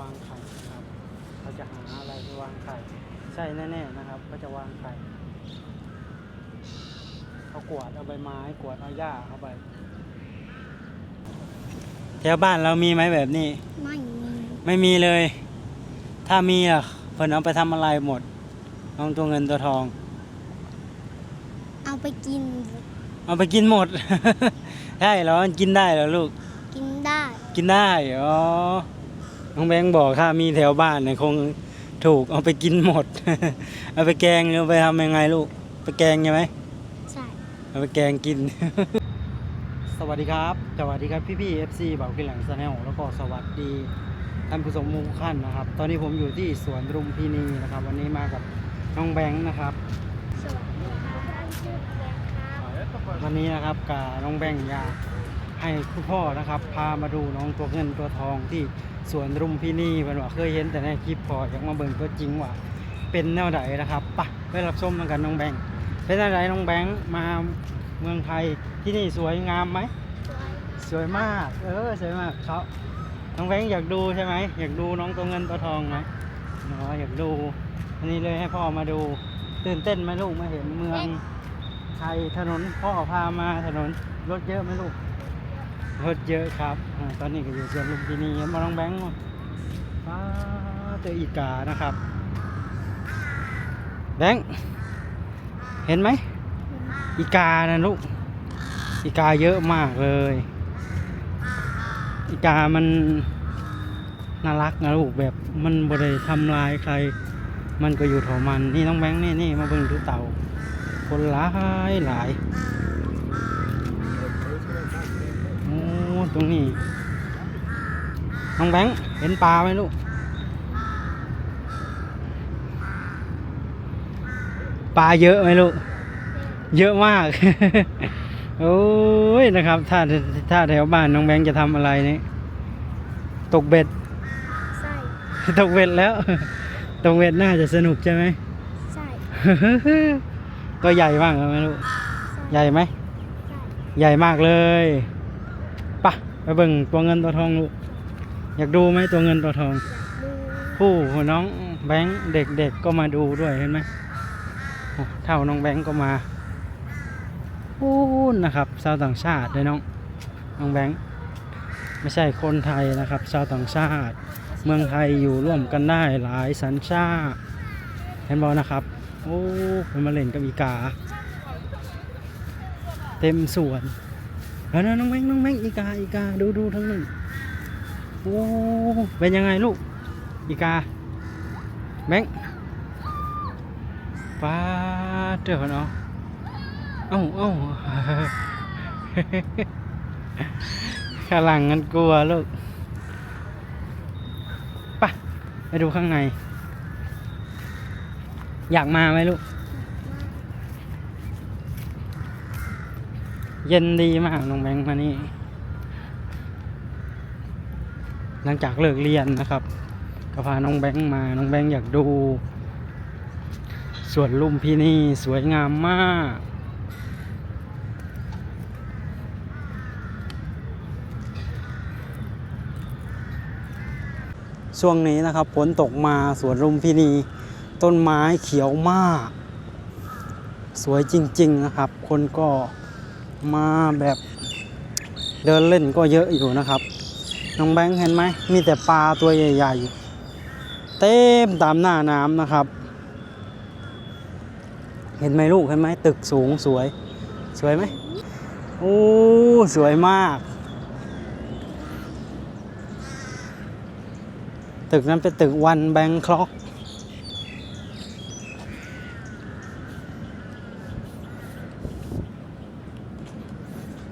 วางไข่นะครับเขาจะหาอะไรไปวางไข่ใช่แน่ๆนะครับเขาจะวางไข่เขากวาดเอาใบไม้กวาดเอาหญ้าเข้าไปแถวบ้านเรามีไหมแบบนี้ ไม่มีไม่มีเลย ถ้ามีอะเพิ่นเอาไปทำอะไรหมดน้องตัวเงินตัวทอง เอาไปกิน เอาไปกินหมด ได้เหรอมันกินได้เหรอลูก กินได้ กินได้ อ๋อ น้องแบงค์บอกถ้ามีแถวบ้านเนี่ยคงถูกเอาไปกินหมด เอาไปแกงหรือเอาไปทำยังไงลูก ไปแกงใช่ไหมใช่เอาไปแกงกิน สวัสดีครับ สวัสดีครับพี่พี่เอฟซีบ่าวกินหลังสแนลแล้วก็สวัสดีท่านผู้ชมทุกท่านนะครับ ตอนนี้ผมอยู่ที่สวนรุมพินีนะครับ วันนี้มากับน้องแบงค์นะครับสวัสดีครับชื่อแบงค์ครับวันนี้นะครับกับน้องแบงค์อยากให้คุณพ่อนะครับ พามาดูน้องตัวเงินตัวทองที่ สวนรุมพินีเพิ่นว่าเคยเห็นแต่ในคลิปพออยากมาเบิ่งตัวจริงว่า เป็นแนวไหนนะครับไปะไปรับชมกันน้องแบงค์เป็นแนวไหนน้องแบงค์มาเมืองไทยที่นี่สวยงามไหมสวยมากเออสวยมากเขาน้องแบงค์อยากดูใช่ไหมอยากดูน้องตัวเงินตัวทองไหมอ๋ออยากดูอันนี้เลยให้พ่อมาดูตื่นเต้นไหมลูกมาเห็นเมืองไทยถนนพ่อพามาถนนรถเยอะไหมลูก รถเยอะครับอตอนนี้ก็อยู่สวนลุมพินีมาน้องแบงค์ป้าเจออีกานะครับ แบงค์เห็นไหมอีกานะลูกอีกาเยอะมากเลย อีกามันน่ารักนะลูกแบบมันบ่ได้ทำลายใคร มันก็อยู่ของมันนี่น้องแบงค์นี่นี่มาเบิ่งดูเต่า คนหลายหลาย ตรงนี้ น้องแบงค์เห็นปลาไหมลูก ปลาเยอะไหมลูก เยอะมาก โอ้ยนะครับ ถ้าถ้าแถวบ้านน้องแบงค์จะทำอะไรนี่ตกเบ็ดใช่ตกเบ็ดแล้วตกเบ็ดน่าจะสนุกใช่ไหมใช่ ก็ใหญ่มากไหมลูก ใหญ่ไหมใช่ใหญ่มากเลยปะไป เบิ่งตัวเงินตัวทองลูกอยากดูไหมตัวเงินตัวทองดูผู้น้องแบงค์เด็กๆก็มาดูด้วยเห็นไหมเท่าน้องแบงค์ก็มาอู้นะครับชาวต่างชาติเลยน้องน้องแบงค์ไม่ใช่คนไทยนะครับชาวต่างชาติ เมืองไทยอยู่ร่วมกันได้หลายสัญชาติเห็นบอนะครับโอ้เป็นมาเล่นกับอีกา เต็มสวน แล้วนะน้องแบงค์น้องแบงค์อีกาอีกาดูดูทั้งหนึ่งโอ้เป็นยังไงลูกอีกาแบงค์ป้าเด้อเนาะเอ้าเอ้าข้างหลังกันกลัวลูกไปะไปดูข้างใน อยากมาไหมลูก เย็นดีมากน้องแบงค์มานี่ หลังจากเลิกเรียนนะครับก็พาน้องแบงค์มา น้องแบงค์อยากดูสวนลุมพินีสวยงามมาก ช่วงนี้นะครับฝนตกมาสวนลุมพินี ต้นไม้เขียวมาก สวยจริง ๆ นะครับ คนก็ มาแบบเดินเล่นก็เยอะอยู่นะครับน้องแบงค์เห็นไหมมีแต่ปลาตัวใหญ่ ๆ เต็มตามหน้าน้ำนะครับ เห็นไหมลูกเห็นไหมตึกสูงสวย สวยไหมโอ้สวยมาก ตึกนั้นเป็นตึกวันแบงคล็อก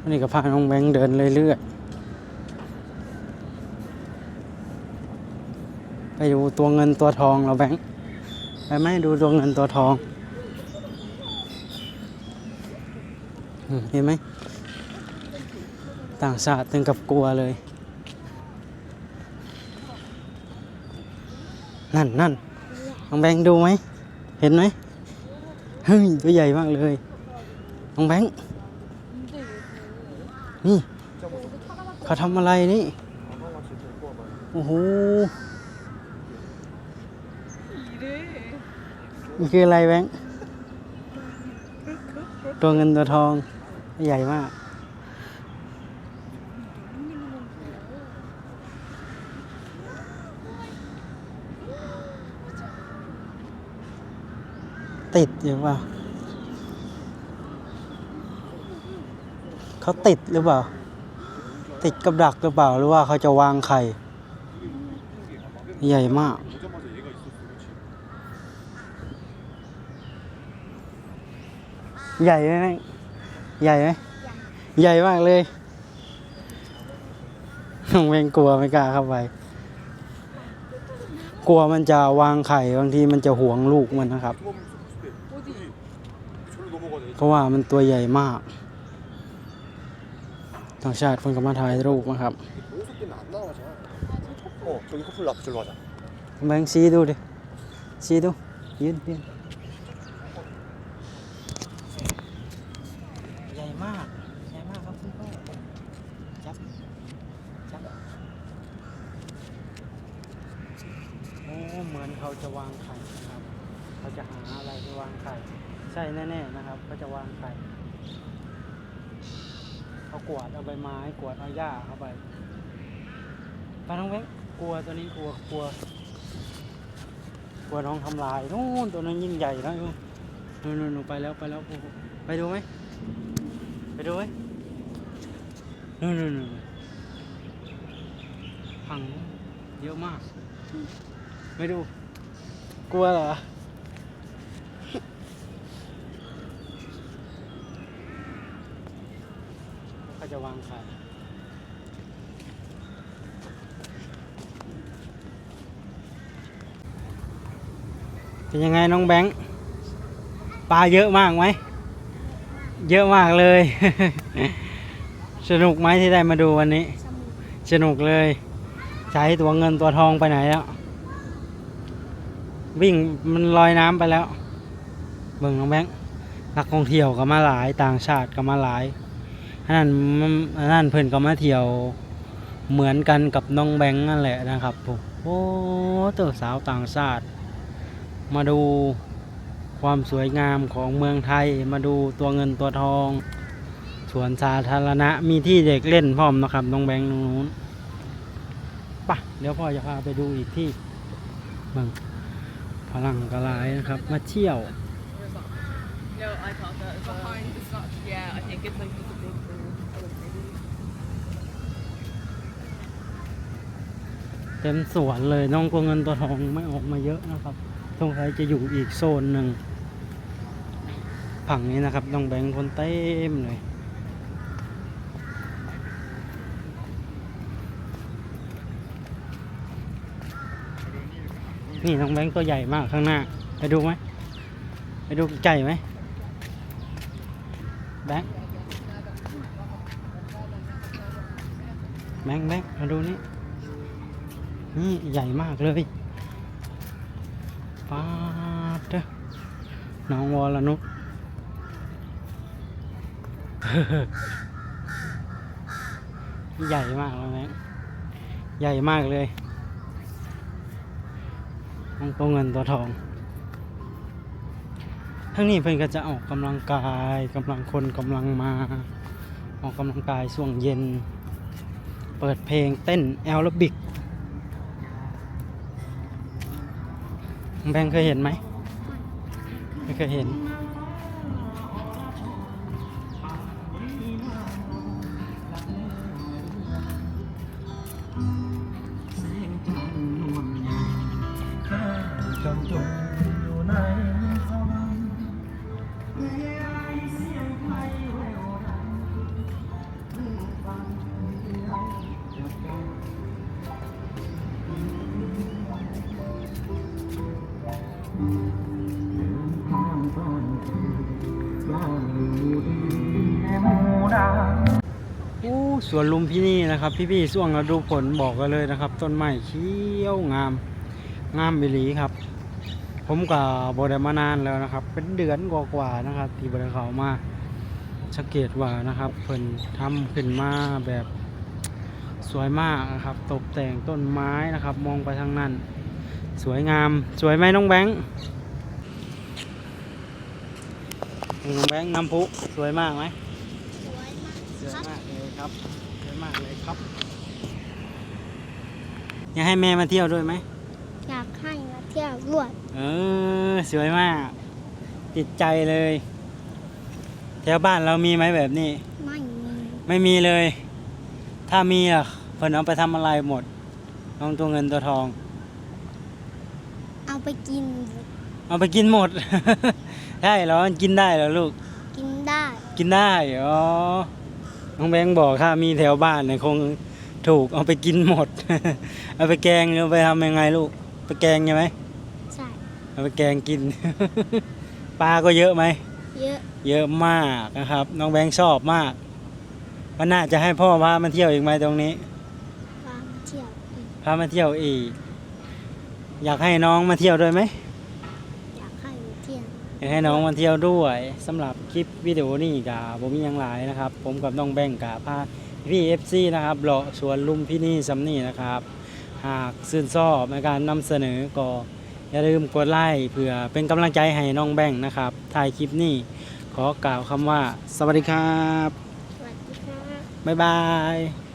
อันนี้ก็พาน้องแบงค์เดินเรื่อยๆ ไปดูตัวเงินตัวทองเราแบงค์ไปไหมดูตัวเงินตัวทองเห็นไหม ต่างชาติถึงกับกลัวเลย นั่นนั่นน้องแบงค์ดูไหม เห็นไหม เฮ้ย ตัวใหญ่มากเลย น้องแบงค์ นี่ เขาทำอะไรนี่ โอ้โห มันคืออะไรแบงตัวเงินตัวทอง ใหญ่มาก ติดอยู่เปล่า เขาติดหรือเปล่า ติดกับดักหรือเปล่าหรือว่าเขาจะวางไข่ใหญ่มาก ใหญ่ไหมใหญ่ไหมใหญ่มากเลยน้องเวงกลัวไม่กล้าเข้าไป กลัวมันจะวางไข่บางทีมันจะหวงลูกมันนะครับ เพราะว่ามันตัวใหญ่มาก ต่างชาติเพิ่งก็มาถ่ายรูปนะครับ 보석 때문에 안 나가잖아. 어, 저기 커플 앞 저로 가자. แบงค์ชี้ดูดิ ชี้ดู ยืนยืนใหญ่มาก ใหญ่มากครับคุณพ่อจับ จับ โอ้ เหมือนเขาจะวางไข่นะครับ เขาจะหาอะไรไปวางไข่ ใช่แน่ๆนะครับเขาจะวางไข่ เขา กวาดเอาใบไม้กวาดเอาหญ้าเข้าไปตาน้องแบงกลัวตัวนี้กลัวกลัวกลัวน้องทำลายนู่นตัวนั้นยิ่งใหญ่แล้วนู่นนู่นนู่นไปแล้วไปแล้วไปดูไหมไปดูไหมนู่นนู่นนู่นพังเยอะมาก ไม่ดู กลัวเหรอเขา จะวางไข่เป็นยังไงน้องแบงค์ปลาเยอะมากไหม เยอะมากเลย สนุกไหมที่ได้มาดูวันนี้สนสนุกเลย ใช้ตัวเงินตัวทองไปไหนแล้ว วิ่งมันลอยน้ำไปแล้ว เบิ่งน้องแบงค์นักท่องเที่ยวก็มาหลายต่างชาติก็มาหลาย อันนั้นนอันนั้นเพิ่อนก็มาเที่ยวเหมือนกันกับน้องแบงค์นั่นแหละนะครับผมโอ้ตัวสาวต่างชาติ มาดูความสวยงามของเมืองไทยมาดูตัวเงินตัวทองสวนสาธารณะมีที่เด็กเล่นพร้อมนะครับน้องแบงค์ตรงนู้นปะเดี๋ยวพ่อจะพาไปดูอีกที่เมืองพลังกระลายนะครับ มาเที่ยว No, I can't. Behind the statue, yeah, I think it's like เต็มสวนเลยน้องตัวเงินตัวทองไม่ออกมาเยอะนะครับสงสัยจะอยู่อีกโซนหนึ่งผังนี้นะครับน้องแบงค์คนเต็มเลยนี่น้องแบงค์ตัวใหญ่มากข้างหน้า ไปดูไหมไปดูใจไหมแบงค์แบงค์แบงค์มาดูนี่ นี่ใหญ่มากเลยปาดน้องวรนุชใหญ่มากเลยแม่ใหญ่มากเลยน้องตัวเงินตัวทอง ทั้งนี้เพิ่นก็จะออกกำลังกายกำลังคนกำลังมา ออกกำลังกายช่วงเย็น เปิดเพลงเต้นแอโรบิก แบงค์เคยเห็นไหมไม่เคยเห็น สวนลุมพี่นี่นะครับ พี่ๆส่วงดูผลบอกกันเลยนะครับ ต้นไม้เขียวงาม งามบิลีครับ ผมกับบไดมานานแล้วนะครับ เป็นเดือนกว่าๆนะครับ ที่บไดเขามาสังเกตว่านะครับเพิ่นทำขึ้นมาแบบสวยมากนะครับ ตกแต่งต้นไม้นะครับ มองไปทางนั้น สวยงาม สวยไหมน้องแบงค์น้องแบงค์น้ำพุสวยมากไหม สวยมาก สวย ครับมากเลยครับสวยมากเลยครับ อยากให้แม่มาเที่ยวด้วยไหมอยากให้มาเที่ยวรวดเออสวยมาก ติดใจเลย แถวบ้านเรามีไหมแบบนี้ ไม่มีไม่มีเลย ถ้ามีอะเพิ่นเอาไปทำอะไรหมดน้องตัวเงินตัวทอง เอาไปกินเอาไปกินหมด ได้เหรอมันกินได้เหรอลูก กินได้กินได้อ๋อ น้องแบงค์บอกถ้ามีแถวบ้านเนี่ยคงถูกเอาไปกินหมด เอาไปแกงหรือเอาไปทำยังไงลูก ไปแกงใช่ไหมใช่ เอาไปแกงกิน ปลาก็เยอะไหม เยอะ เยอะมากนะครับ น้องแบงค์ชอบมากวันหน้าจะให้พ่อพามาเที่ยวอีกไหมตรงนี้ พามาเที่ยวอีก พามาเที่ยวอีก อยากให้น้องมาเที่ยวด้วยไหม อยากให้มาเที่ยว อยากให้น้องมาเที่ยวด้วยสำหรับคลิปวิดีโอนี้กับผมมีหยังหลายนะครับ ผมกับน้องแบงค์กับพาพี่เอฟซีนะครับเลาะสวนลุมพี่นี่ซัมนี่นะครับ หากซื่นชอบในการนำเสนอก็อย่าลืมกดไลค์เพื่อเป็นกำลังใจให้น้องแบงค์นะครับถ่ายคลิปนี้ขอกล่าวคำว่า สวัสดีครับ สวัสดีครับบ๊ายบาย